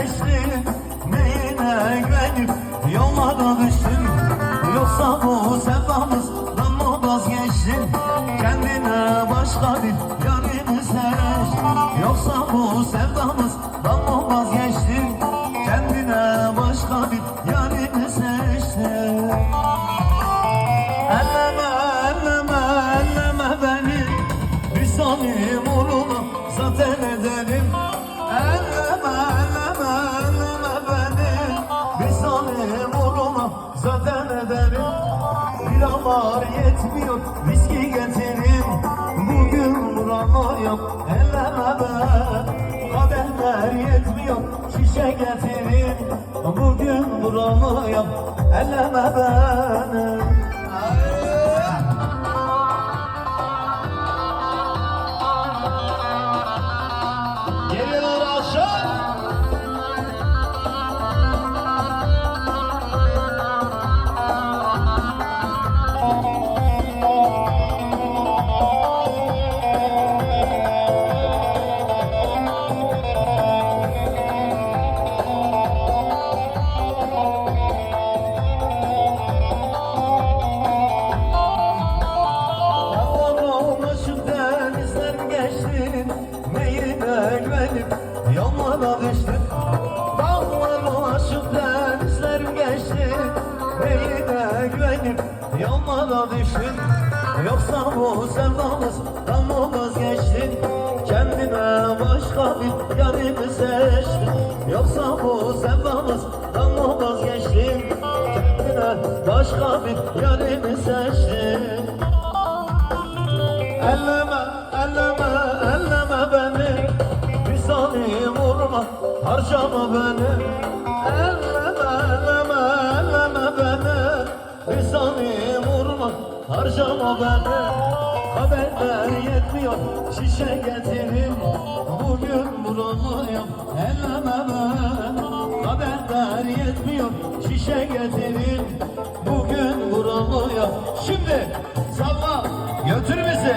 geçtim Neyine güvenip yollara düştüm Yoksa bu sevdamızdan mı Kendine başka bir yarını sever Yoksa bu sevdamızdan mı vazgeçtim Amar yetmiyor. Viski getirin Bugün buramaya elleme beni Kadehler yetmiyor. Şişe getirin Bugün buramaya elleme beni düştüm Yoksa bu sevdamızdan mı vazgeçtin Kendine başka bir yarını seçtin. Yoksa bu sevdamızdan mı vazgeçtin Kendine başka bir yarını seçtin. Elleme, elleme, elleme beni. Bir zalim vurma, harcama beni harcama beni Haberler yetmiyor, şişe getirin Bugün buramıyım, elleme beni Haberler yetmiyor, şişe getirin Bugün buramıyım Şimdi salla, götür bizi